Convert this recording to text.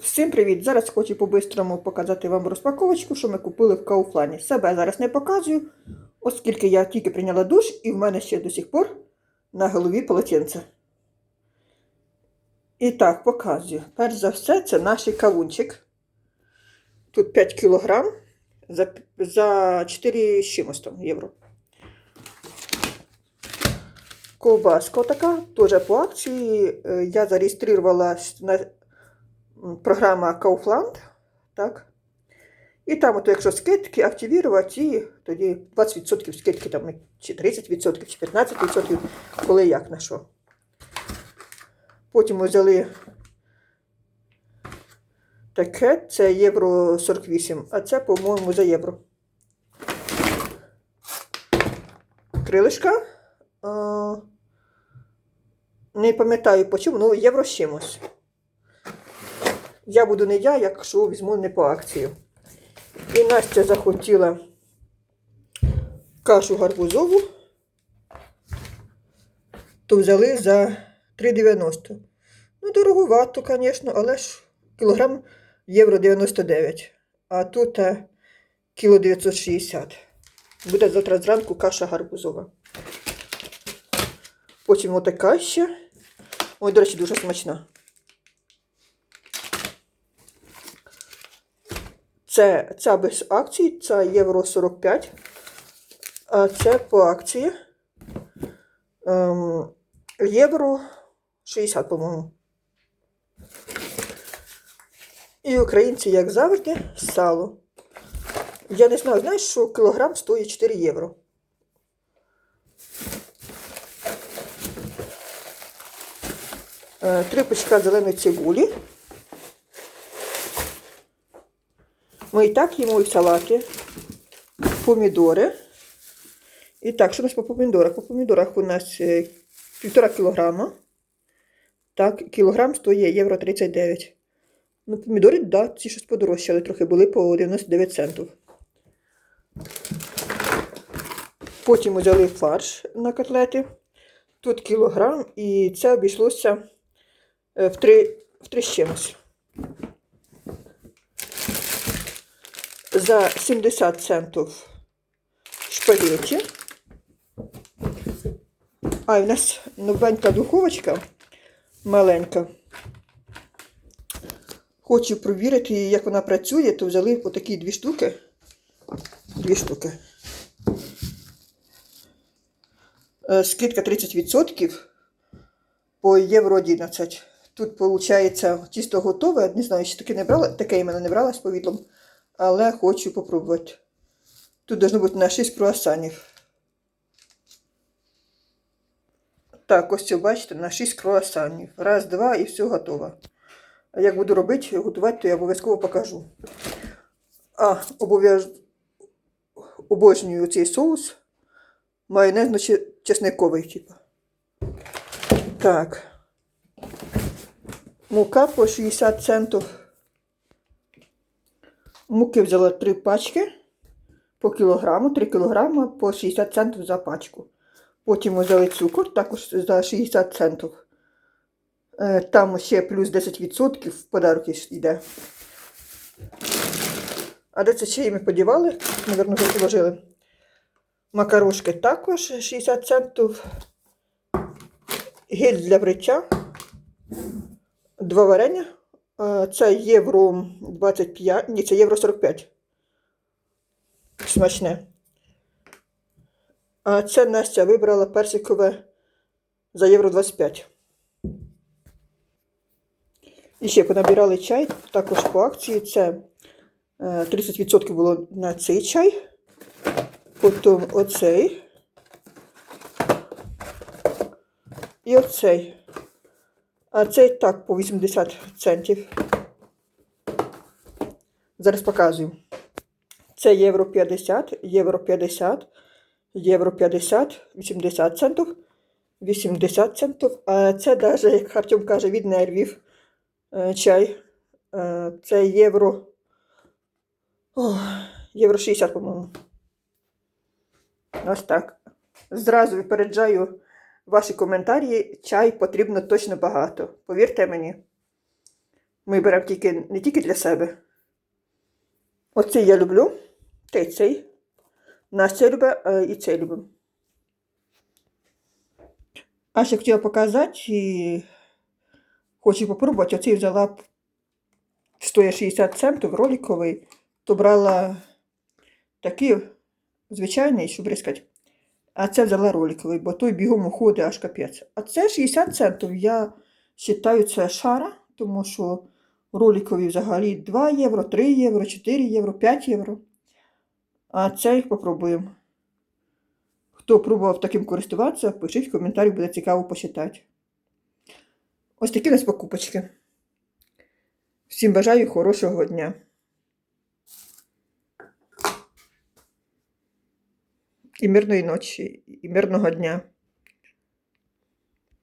Всім привіт! Зараз хочу по-бистрому показати вам розпаковочку, що ми купили в Кауфлані. Себе зараз не показую, оскільки я тільки прийняла душ і в мене ще до сих пор на голові полотенце. І так, показую. Перш за все, це наш кавунчик. Тут 5 кг за, за 4 з чимось євро. Ковбаска така, теж по акції. Е, Я зареєструвалась на програма Kaufland, так? І там, ото, якщо скидки активувати, і тоді 20% скидки, там, чи 30%, чи 15%, коли як на що. Потім ми взяли таке, це євро 48, а це, по-моєму, за євро. Крилишка. Не пам'ятаю по чому, ну євро чимось. Я буду не я, якщо візьму не по акцію. І Настя захотіла кашу гарбузову, то взяли за 3,90. Ну, дороговато, звісно, але ж кілограм євро 99. А тут е, кіло 960. Буде завтра зранку каша гарбузова. Потім отака ще. Ой, до речі, дуже смачна. Це ця без акцій, це євро 45. А це по акції. Ем, євро 60, по-моєму. І українці, як завжди, сало. Я не знаю, знаєш, що кілограм стоїть 4 євро. Е, Три пучка зеленої цибулі. Ми і так їмо і салати, помідори. І так, що у нас по помідорах? По помідорах у нас е, півтора кілограма. Так, кілограм стоїть євро 39. Ну, помідори, да, ці щось подорожчали трохи, були по 99 центів. Потім взяли фарш на котлети. Тут кілограм, і це обійшлося е, в три, в три з чимось. За 70 центів шпагеті. А, і в нас новенька духовочка маленька. Хочу провірити, як вона працює, то взяли по такі дві штуки. Дві штуки. Е, Скидка 30% по євро 11. Тут, виходить, тісто готове. Не знаю, ще таке не брала, таке іменно не брала з повідлом але хочу попробувати. Тут должно бути на 6 круасанів. Так, ось це бачите, на 6 круасанів. Раз, два і все готово. А як буду робити, готувати, то я обов'язково покажу. А, обов'яз... обожнюю цей соус. Майонезно-чесниковий, типу. Так. Мука по 60 центів. Муки взяла 3 пачки по кілограму, 3 кілограми по 60 центів за пачку. Потім взяли цукор також за 60 центів. Е, Там ще плюс 10% в подарок йде. А де це ще ми подівали? Наверно, вже положили. Макарошки також 60 центів. Гель для бриття. Два варення. Е, Це євро 25, ні, це євро 45. Смачне. А це Настя вибрала персикове за євро 25. І ще понабирали чай, також по акції. Це е, 30% було на цей чай. Потім оцей. І оцей. А цей так по 80 центів. Зараз показую. Це євро 50, євро 50, євро 50, 80 центів, 80 центів. А це навіть, як Артем каже, від нервів е, чай. Е, Це євро. О, євро 60, по-моєму. Ось так. Зразу випереджаю ваші коментарі. Чай потрібно точно багато. Повірте мені. Ми беремо тільки, не тільки для себе. Оцей я люблю, та й цей. Настя любить е, і цей любимо. А ще хотіла показати, і хочу попробувати. Оцей взяла стоїть 60 центів, роликовий, то брала такий звичайний, щоб бризкати. А це взяла роликовий, бо той бігом уходить аж капець. А це 60 центів. Я вважаю, це шара, тому що роликові взагалі 2 євро, 3 євро, 4 євро, 5 євро. А цей попробуємо. Хто пробував таким користуватися, пишіть в коментарі, буде цікаво почитати. Ось такі у нас покупочки. Всім бажаю хорошого дня. І мирної ночі, і мирного дня.